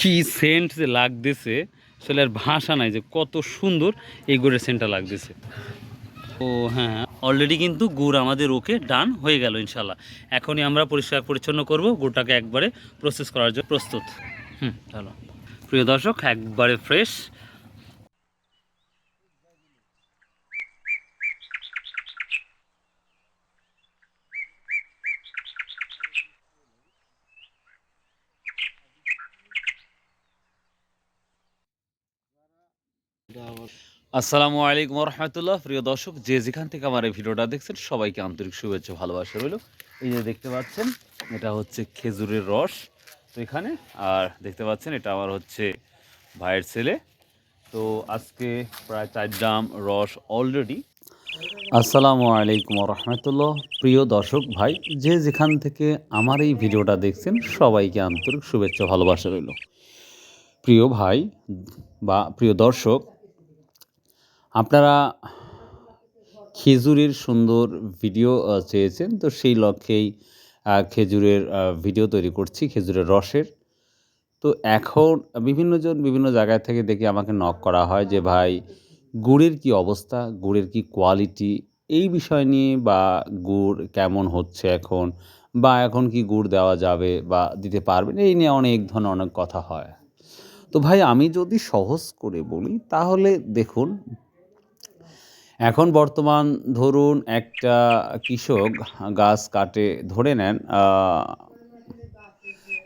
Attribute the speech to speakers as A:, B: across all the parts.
A: কি সেন্ট যে লাগতেছে, আসলে আর ভাষা নাই যে কত সুন্দর এই গুড়ের সেন্টটা লাগতেছে। ও হ্যাঁ অলরেডি কিন্তু গুড় আমাদের ওকে ডান হয়ে গেল ইনশাল্লাহ এখনই আমরা পরিষ্কার পরিচ্ছন্ন করব, গুড়টাকে একবারে প্রসেস করার জন্য প্রস্তুত। হুম ভালো প্রিয় দর্শক, একবারে ফ্রেশ আসসালামু আলাইকুম রহমতুল্লাহ প্রিয় দর্শক, যে যেখান থেকে আমার এই ভিডিওটা দেখছেন, সবাইকে আন্তরিক শুভেচ্ছা ভালোবাসা রইল। এই যে দেখতে পাচ্ছেন, এটা হচ্ছে খেজুরের রস তো এখানে। আর দেখতে পাচ্ছেন, এটা আমার হচ্ছে ভাইয়ের ছেলে। তো আজকে প্রায় চার ড্রাম রস অলরেডি আসসালামু আলাইকুম রহমতুল্লাহ প্রিয় দর্শক, ভাই, যে যেখান থেকে আমার এই ভিডিওটা দেখছেন, সবাইকে আন্তরিক শুভেচ্ছা ভালোবাসা রইল। প্রিয় ভাই বা প্রিয় দর্শক আপনারা খেজুরের সুন্দর ভিডিও চেয়েছেন, তো সেই লক্ষ্যেই খেজুরের ভিডিও তৈরি করছি, খেজুরের রসের। তো এখন বিভিন্নজন বিভিন্ন জায়গা থেকে দেখে আমাকে নক করা হয় যে, ভাই, গুড়ের কি অবস্থা? গুড়ের কি কোয়ালিটি এই বিষয় নিয়ে বা গুড় কেমন হচ্ছে এখন? বা এখন কি গুড় দেওয়া যাবে বা দিতে পারবেন? এই নিয়ে অনেক ধরনের অনেক কথা হয়। তো ভাই, আমি যদি সহজ করে বলি, তাহলে দেখুন এখন বর্তমান ধরুন একটা কৃষক গাছ কাটে, ধরে নেন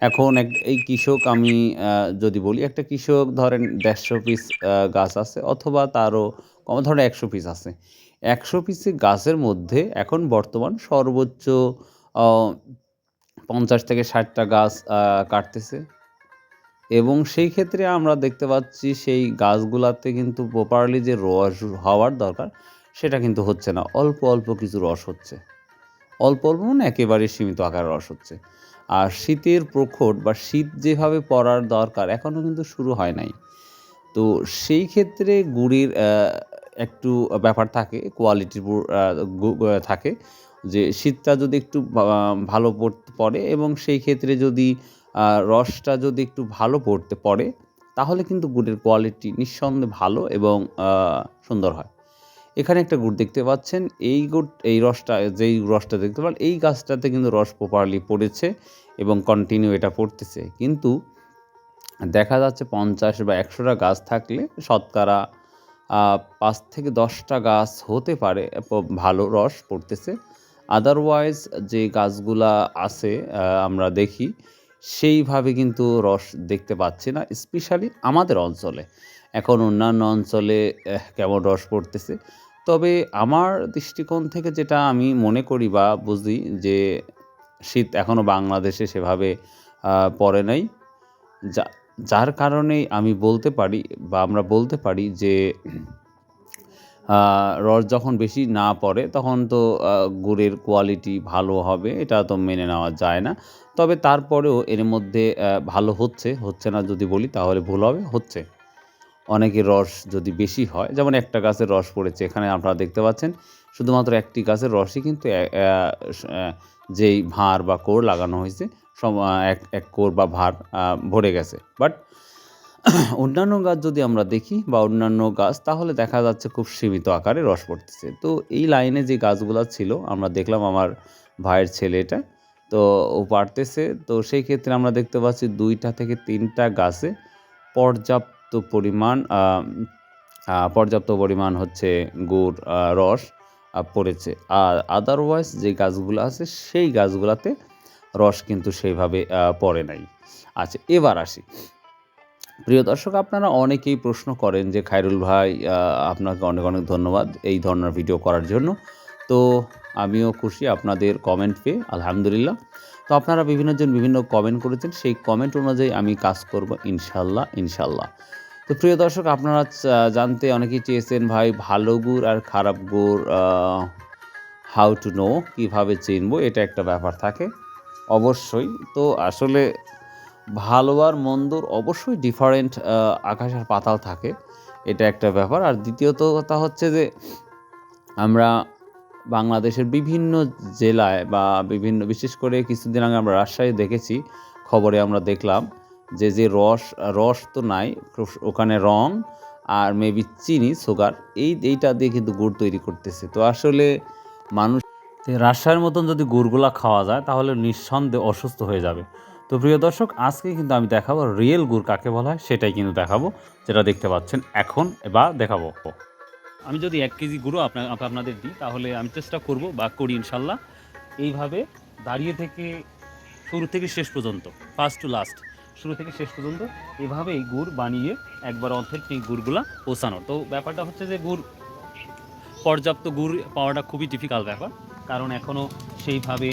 A: এখন এক, এই কৃষক আমি যদি বলি একটা কৃষক ধরেন দেড়শো পিস গাছ আছে অথবা তারও কম, ধরেন একশো পিস আছে। একশো পিসে গাছের মধ্যে এখন বর্তমান সর্বোচ্চ পঞ্চাশ থেকে ষাটটা গাছ কাটতেছে। এবং সেই ক্ষেত্রে আমরা দেখতে পাচ্ছি সেই গাছগুলাতে কিন্তু প্রপারলি যে রস হওয়ার দরকার, সেটা কিন্তু হচ্ছে না। অল্প অল্প কিছু রস হচ্ছে। অল্প অল্প মানে একেবারে সীমিত আকারে রস হচ্ছে। আর শীতের প্রখর বা শীত যেভাবে পড়ার দরকার এখনও কিন্তু শুরু হয় নাই। তো সেই ক্ষেত্রে গুড়ির একটু ব্যাপার থাকে কোয়ালিটির থাকে। যে শীতটা যদি একটু ভালো পড়ে এবং সেই ক্ষেত্রে যদি রসটা যদি একটু ভালো পড়তে পড়ে, তাহলে কিন্তু গুড়ের কোয়ালিটি নিঃসন্দেহে ভালো এবং সুন্দর হয়। এখানে একটা গুড় দেখতে পাচ্ছেন। এই গুড়, এই রসটা, যেই রসটা দেখতে পান, এই গাছটাতে কিন্তু রস প্রপারলি পড়েছে এবং কন্টিনিউ এটা পড়তেছে। কিন্তু দেখা যাচ্ছে পঞ্চাশ বা একশোটা গাছ থাকলে শতকরা পাঁচ থেকে দশটা গাছ হতে পারে ভালো রস পড়তেছে। আদারওয়াইজ যে গাছগুলা আছে আমরা দেখি সেইভাবে কিন্তু রস দেখতে পাচ্ছি না স্পেশালি আমাদের অঞ্চলে। এখন অন্যান্য অঞ্চলে কেমন রস পড়তেছে। তবে আমার দৃষ্টিকোণ থেকে যেটা আমি মনে করি বা বুঝি যে, শীত এখনও বাংলাদেশে সেভাবে পড়ে নাই। যা, যার কারণে আমি বলতে পারি বা আমরা বলতে পারি যে রস যখন বেশি না পড়ে, তখন তো গুড়ের কোয়ালিটি ভালো হবে, এটা তো মেনে নেওয়া যায় না। তবে তারপরেও এর মধ্যে ভালো হচ্ছে হচ্ছে না যদি বলি, তাহলে ভুল হবে, হচ্ছে। অনেকের রস যদি বেশি হয়, যেমন একটা গাছের রস পড়েছে, এখানে আপনারা দেখতে পাচ্ছেন, শুধুমাত্র একটি গাছের রসই কিন্তু যেই ভাঁড় বা কোর লাগানো হয়েছে এক এক কোর বা ভাঁড় ভরে গেছে। বাট অন্যান্য গাছ যদি আমরা দেখি বা অন্যান্য গাছ, তাহলে দেখা যাচ্ছে খুব সীমিত আকারে রস পড়তেছে। তো এই লাইনে যে গাছগুলো ছিল, আমরা দেখলাম আমার ভাইয়ের ছেলেটা, তো ও পারতেছে। তো সেই ক্ষেত্রে আমরা দেখতে পাচ্ছি দুইটা থেকে তিনটা গাছে পর্যাপ্ত পরিমাণ পর্যাপ্ত পরিমাণ হচ্ছে গুড় রস পড়েছে। আর আদারওয়াইজ যে গাছগুলো আছে, সেই গাছগুলোতে রস কিন্তু সেইভাবে পড়ে নাই। আচ্ছা এবার আসি। প্রিয় দর্শক, আপনারা অনেকেই প্রশ্ন করেন যে, খায়রুল ভাই আপনাকে অনেক অনেক ধন্যবাদ এই ধরনের ভিডিও করার জন্য। তো আমিও খুশি আপনাদের কমেন্ট পেয়ে, আলহামদুলিল্লাহ। তো আপনারা বিভিন্নজন বিভিন্ন কমেন্ট করেছেন, সেই কমেন্ট অনুযায়ী আমি কাজ করব ইনশাল্লাহ ইনশাল্লাহ। তো প্রিয় দর্শক, আপনারা জানতে অনেকেই চেয়েছেন, ভাই, ভালো গুড় আর খারাপ গুড় হাউ টু নো কীভাবে চিনবো? এটা একটা ব্যাপার থাকে, অবশ্যই। তো আসলে ভালো আর মন্দর অবশ্যই ডিফারেন্ট আকাশ আর পাতাল থাকে। এটা একটা ব্যাপার। আর দ্বিতীয়ত কথা হচ্ছে যে, আমরা বাংলাদেশের বিভিন্ন জেলায় বা বিভিন্ন, বিশেষ করে কিছুদিন আগে আমরা রাজশাহী দেখেছি, খবরে আমরা দেখলাম যে যে রস রস তো নাই ওখানে রং আর মেবি চিনি সুগার এই, এইটা দিয়ে কিন্তু গুড় তৈরি করতেছে। তো আসলে মানুষ রাজশাহীর মতন যদি গুড়গুলা খাওয়া যায়, তাহলে নিঃসন্দেহে অসুস্থ হয়ে যাবে। তো প্রিয় দর্শক, আজকে কিন্তু আমি দেখাবো রিয়েল গুড় কাকে বলা হয়, সেটাই কিন্তু দেখাবো, যেটা দেখতে পাচ্ছেন এখন বা দেখাবো। আমি যদি এক কেজি গুঁড়ো আপনার আপনাদের দিই, তাহলে আমি চেষ্টা করব বা করি ইনশাল্লাহ। এইভাবে দাঁড়িয়ে থেকে শুরু থেকে শেষ পর্যন্ত ফার্স্ট টু লাস্ট শুরু থেকে শেষ পর্যন্ত এভাবে এই গুড় বানিয়ে একবার এই গুড়গুলা পৌঁছানো। তো ব্যাপারটা হচ্ছে যে গুড়, পর্যাপ্ত গুড় পাওয়াটা খুবই ডিফিকাল্ট ব্যাপার। কারণ এখনও সেইভাবে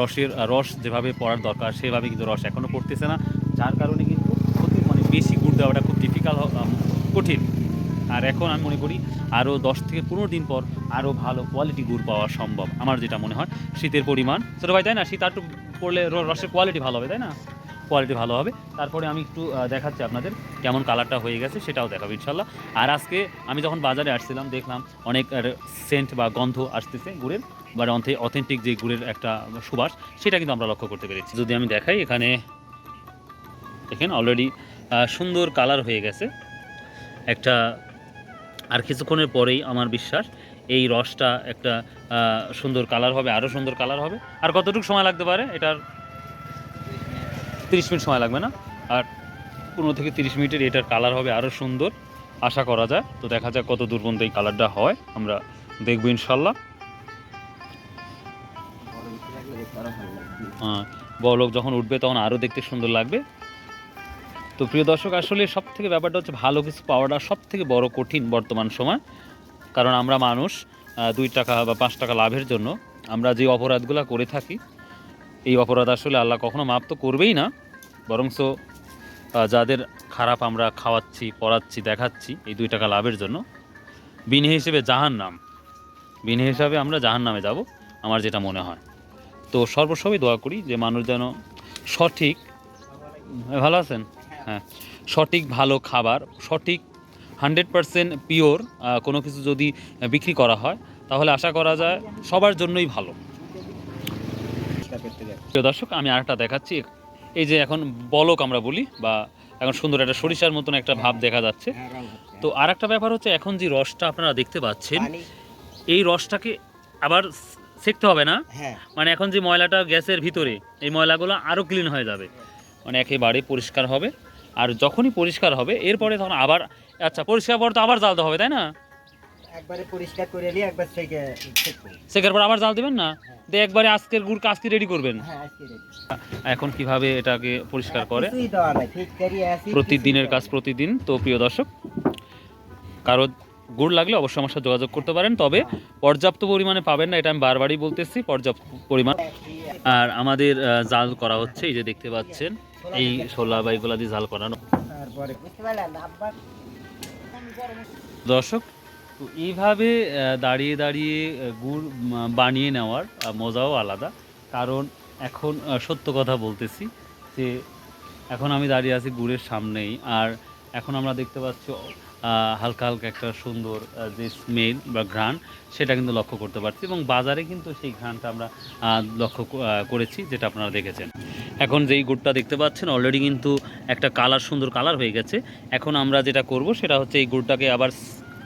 A: রসের রস যেভাবে পড়ার দরকার, সেভাবে কিন্তু রস এখনও পড়তেছে না। যার কারণে কিন্তু অতি মানে বেশি গুড় দেওয়াটা খুব ডিফিকাল্ট কঠিন। আর এখন আমি মনে করি আরও দশ থেকে পনেরো দিন পর আরও ভালো কোয়ালিটি গুড় পাওয়া সম্ভব, আমার যেটা মনে হয়। শীতের পরিমাণ, ছোটো ভাই, তাই না? শীত আর একটু পড়লে রসের কোয়ালিটি ভালো হবে, তাই না? কোয়ালিটি ভালো হবে। তারপরে আমি একটু দেখাচ্ছি আপনাদের কেমন কালারটা হয়ে গেছে, সেটাও দেখাবো ইনশাল্লাহ। আর আজকে আমি যখন বাজারে আসছিলাম, দেখলাম অনেক সেন্ট বা গন্ধ আসতেছে গুড়ের। বা অথেন্টিক যে গুড়ের একটা সুবাস, সেটা কিন্তু আমরা লক্ষ্য করতে পেরেছি। যদি আমি দেখাই, এখানে দেখেন অলরেডি সুন্দর কালার হয়ে গেছে। একটা, আর কিছুক্ষণের পরেই আমার বিশ্বাস, এই রসটা একটা সুন্দর কালার হবে আরও সুন্দর কালার হবে। আর কতটুকু সময় লাগতে পারে? এটার তিরিশ মিনিট সময় লাগবে না। আর পনেরো থেকে তিরিশ মিনিটের এটার কালার হবে আরও সুন্দর। আশা করা যায়। তো দেখা যাক কত দূর পর্যন্ত এই কালারটা হয়। আমরা দেখব ইনশাল্লাহ। বড়লোক যখন উঠবে তখন আরও দেখতে সুন্দর লাগবে। তো প্রিয় দর্শক, আসলে সব থেকে ব্যাপারটা হচ্ছে ভালো কিছু পাওয়াটা সব থেকে বড় কঠিন বর্তমান সময়। কারণ আমরা মানুষ দুই টাকা বা পাঁচ টাকা লাভের জন্য আমরা যে অপরাধগুলো করে থাকি, এই অপরাধ আসলে আল্লাহ কখনো মাপ তো করবেই না। বরংস যাদের খারাপ আমরা খাওয়াচ্ছি, পড়াচ্ছি, দেখাচ্ছি এই দুই টাকা লাভের জন্য, বিনে হিসেবে জাহান নাম বিনে হিসাবে আমরা জাহান নামে যাব, আমার যেটা মনে হয়। তো সর্বসবই দোয়া করি যে মানুষ যেন সঠিক ভালো আছেন? হ্যাঁ সঠিক ভালো খাবার সঠিক হান্ড্রেড পারসেন্ট পিওর কোনো কিছু যদি বিক্রি করা হয় তাহলে আশা করা যায় সবার জন্যই ভালো। প্রিয় দর্শক আমি আরেকটা দেখাচ্ছি। এই যে এখন বলক আমরা বলি বা এখন সুন্দর একটা সরিষার মতন একটা ভাব দেখা যাচ্ছে। তো আর একটা ব্যাপার হচ্ছে এখন যে রসটা আপনারা দেখতে পাচ্ছেন এই রসটাকে আবার সেকতে হবে না।
B: হ্যাঁ।
A: মানে এখন যে ময়লাটা গ্যাসের ভিতরে এই ময়লাগুলো আরও ক্লিন হয়ে যাবে। মানে একেবারে পরিষ্কার হবে। আর যখনই পরিষ্কার হবে এরপরে তখন আবার আচ্ছা পরিষ্কার পর তো আবার জ্বালতে হবে তাই না?
B: একবারে পরিষ্কার করে নিয়ে একবার থেকে ছেঁকবো।
A: পর আবার জাল দেবেন না? দিয়ে একবারে আজকের গুড় আজকে রেডি করবেন?
B: হ্যাঁ।
A: এখন কীভাবে এটাকে পরিষ্কার করে? প্রতিদিনের কাজ প্রতিদিন। তো প্রিয় দর্শক কারও গুড় লাগলে অবশ্যই আমার সাথে যোগাযোগ করতে পারেন। তবে পর্যাপ্ত পরিমাণে পাবেন না এটা আমি বারবারই বলতেছি পর্যাপ্ত পরিমাণ। আর আমাদের জাল করা হচ্ছে এই যে দেখতে পাচ্ছেন এই ছোলা বা এগুলা দিয়ে জাল করানো। দর্শক তো এইভাবে দাঁড়িয়ে দাঁড়িয়ে গুড় বানিয়ে নেওয়ার মজাও আলাদা। কারণ এখন সত্য কথা বলতেছি যে এখন আমি দাঁড়িয়ে আছি গুড়ের সামনেই। আর এখন আমরা দেখতে পাচ্ছি হালকা হালকা একটা সুন্দর যে স্মেল বা ঘ্রাণ, সেটা কিন্তু লক্ষ্য করতে পারছি এবং বাজারে কিন্তু সেই ঘ্রাণটা আমরা লক্ষ্য করেছি, যেটা আপনারা দেখেছেন। এখন যেই গুড়টা দেখতে পাচ্ছেন অলরেডি কিন্তু একটা কালার সুন্দর কালার হয়ে গেছে। এখন আমরা যেটা করব, সেটা হচ্ছে এই গুড়টাকে আবার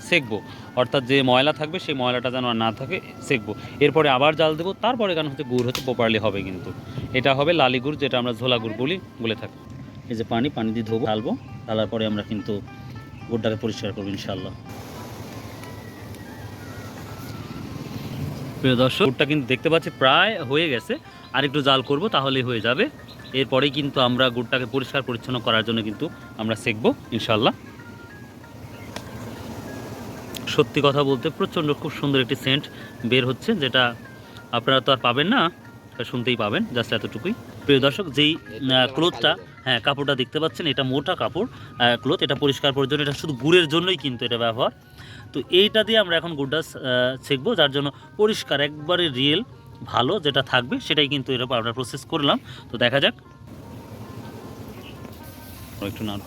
A: সেকবো। অর্থাৎ যে ময়লা থাকবে, সেই ময়লাটা যেন না থাকে, সেকবো। এরপরে আবার জাল দেবো, তারপরে কেন হচ্ছে গুড় হচ্ছে প্রপারলি হবে কিন্তু। এটা হবে লালি গুড়, যেটা আমরা ঝোলা গুড় বলি, বলে থাকি। এই যে পানি পানি দিয়ে ধোবো, ঢালবো, ঢালার পরে আমরা কিন্তু গুড়টাকে পরিষ্কার করব ইনশাল্লাহ প্রিয় দর্শক গুড়টা কিন্তু দেখতে পাচ্ছি প্রায় হয়ে গেছে। আর একটু জাল করব, তাহলেই হয়ে যাবে। এরপরেই কিন্তু আমরা গুড়টাকে পরিষ্কার পরিচ্ছন্ন করার জন্য কিন্তু আমরা সেকবো ইনশাল্লাহ সত্যি কথা বলতে প্রচণ্ড খুব সুন্দর একটি সেন্ট বের হচ্ছে, যেটা আপনারা তো আর পাবেন না, শুনতেই পাবেন, জাস্ট এতটুকুই। প্রিয় দর্শক, যেই ক্লোথটা হ্যাঁ কাপড়টা দেখতে পাচ্ছেন, এটা মোটা কাপড় ক্লোথ, এটা পরিষ্কার জন্য এটা শুধু গুড়ের জন্যই কিন্তু এটা ব্যবহার। তো এইটা দিয়ে আমরা এখন গুড়টা ছেঁকবো, যার জন্য পরিষ্কার, একবারে রিয়েল ভালো যেটা থাকবে, সেটাই কিন্তু এরকম আমরা প্রসেস করলাম। তো দেখা যাক। একটু নাড়া।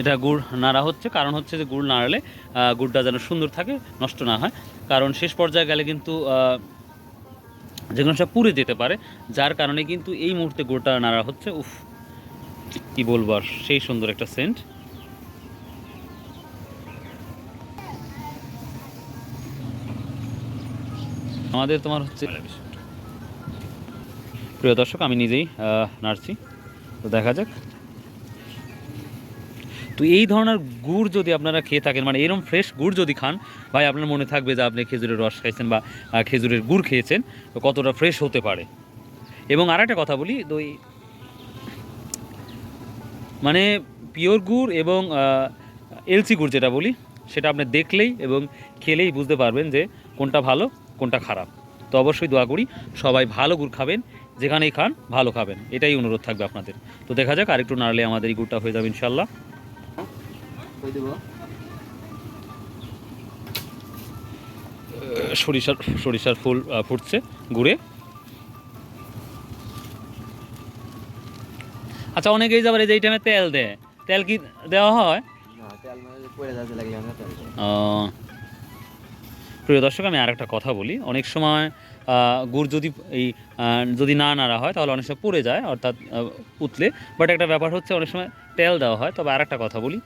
A: এটা গুড় নাড়া হচ্ছে, কারণ হচ্ছে যে গুড় নাড়ালে গুড়টা যেন সুন্দর থাকে, নষ্ট না হয়। কারণ শেষ পর্যায়ে গেলে কিন্তু যেগুলো সব পুড়ে যেতে পারে, যার কারণে কিন্তু এই মুহূর্তে গোটা নাড়া হচ্ছে। উফ, কি বলব আর, সেই সুন্দর একটা সেন্ট আমাদের তোমার হচ্ছে প্রিয় দর্শক, আমি নিজেই নাড়ছি। তো দেখা যাক। তো এই ধরনের গুড় যদি আপনারা খেয়ে থাকেন মানে এরকম ফ্রেশ গুড় যদি খান, ভাই আপনার মনে থাকবে যে আপনি খেজুরের রস খাইছেন বা খেজুরের গুড় খেয়েছেন, তো কতটা ফ্রেশ হতে পারে। এবং আর একটা কথা বলি, তো মানে পিওর গুড় এবং এলসি গুড় যেটা বলি, সেটা আপনি দেখলেই এবং খেলেই বুঝতে পারবেন যে কোনটা ভালো, কোনটা খারাপ। তো অবশ্যই দোয়া করি, সবাই ভালো গুড় খাবেন, যেখানেই খান ভালো খাবেন। এটাই অনুরোধ থাকবে আপনাদের। তো দেখা যাক, আরেকটু নাড়লে আমাদের এই গুড়টা হয়ে যাবে ইনশাল্লাহ সরিষার সরিষার ফুল ফুটছে গুড়ে। আচ্ছা অনেকেই যাবার এই যে এই টাইমে তেল দেয়। তেল কি দেওয়া হয়?
B: মানে
A: প্রিয় দর্শক আমি আর একটা কথা বলি। অনেক সময় গুড় যদি এই যদি না নাড়া হয় তাহলে অনেক সময় পড়ে যায় অর্থাৎ উতলে। বাট একটা ব্যাপার হচ্ছে অনেক সময় তেল দেওয়া হয়। তবে আর একটা কথা বলি।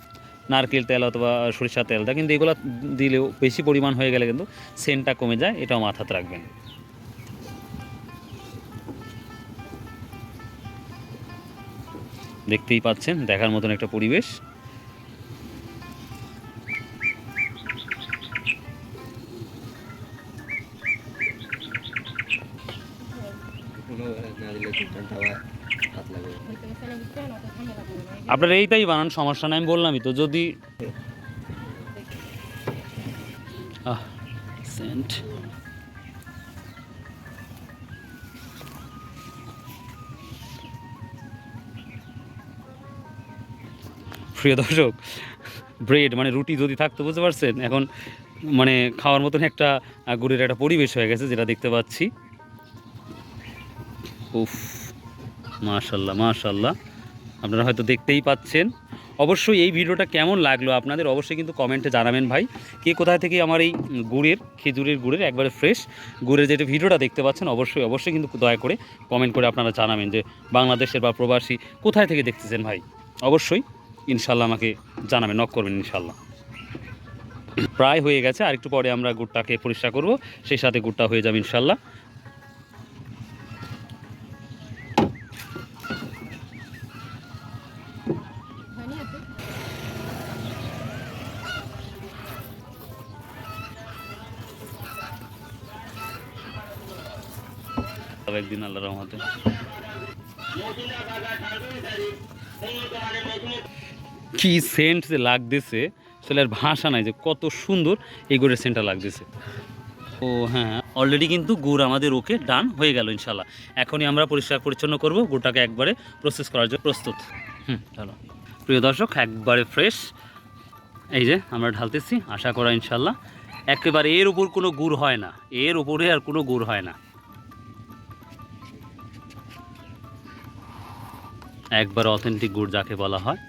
A: নারকেল তেল অথবা সরিষা তেলটা কিন্তু এগুলো দিলেও বেশি পরিমাণ হয়ে গেলে কিন্তু সেন্টটা কমে যায়, এটাও মাথাতে রাখবেন। দেখতেই পাচ্ছেন, দেখার মতন একটা পরিবেশ। আপনার এইটাই বানান, সমস্যা নাই, আমি বললামই তো, যদি সেন্ট। প্রিয় দর্শক, ব্রেড মানে রুটি যদি থাকতো, বুঝতে পারছেন? এখন মানে খাওয়ার মতন একটা গুড়ের একটা পরিবেশ হয়ে গেছে, যেটা দেখতে পাচ্ছি। উফ, মাশাল্লাহ মাশাল্লাহ। আপনারা হয়তো দেখতেই পাচ্ছেন। অবশ্যই এই ভিডিওটা কেমন লাগল আপনাদের অবশ্যই কিন্তু কমেন্টে জানাবেন ভাই। কে কোথায় থেকে আমার এই গুড়ের, খেজুরের গুড়ের, একবারে ফ্রেশ গুড়ের যেটা ভিডিওটা দেখতে পাচ্ছেন, অবশ্যই অবশ্যই কিন্তু দয়া করে কমেন্ট করে আপনারা জানাবেন যে বাংলাদেশের বা প্রবাসী কোথায় থেকে দেখতেছেন ভাই। অবশ্যই ইনশাল্লাহ আমাকে জানাবেন নক করবেন ইনশাল্লাহ। প্রায় হয়ে গেছে আর একটু পরে আমরা গুড়টাকে পরিষ্কার করব, সেই সাথে গুড়টা হয়ে যাবে ইনশাল্লাহ। একদিন আল্লাহ রহমতে। কি সেন্ট যে লাগতেছে, আসলে আর ভাষা নাই যে কত সুন্দর এই গুড়ের সেন্টটা লাগতেছে। ও হ্যাঁ অলরেডি কিন্তু গুড় আমাদের ওকে ডান হয়ে গেল ইনশাল্লাহ এখনই আমরা পরিষ্কার পরিচ্ছন্ন করব, গুড়টাকে একবারে প্রসেস করার জন্য প্রস্তুত। হুম, চলো। প্রিয় দর্শক, একবারে ফ্রেশ এই যে আমরা ঢালতেছি, আশা করা ইনশাল্লাহ একেবারে এর উপর কোনো গুড় হয় না। এর উপরে আর কোনো গুড় হয় না। একবার অথেন্টিক গুড় যাকে বলা হয়।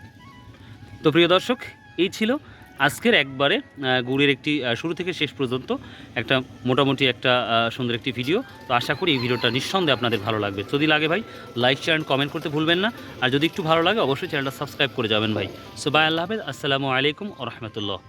A: তো প্রিয় দর্শক, এই ছিল আজকের একবারে গুড়ের একটি শুরু থেকে শেষ পর্যন্ত একটা মোটামুটি একটা সুন্দর একটি ভিডিও তো আশা করি এই ভিডিওটা নিঃসন্দেহে আপনাদের ভালো লাগবে। যদি লাগে ভাই লাইক শেয়ার অ্যান্ড কমেন্ট করতে ভুলবেন না। আর যদি একটু ভালো লাগে, অবশ্যই চ্যানেলটা সাবস্ক্রাইব করে যাবেন ভাই। সো বাই আল্লাহ হাফেজ। আসসালামু আলাইকুম রহমতুল্লাহ।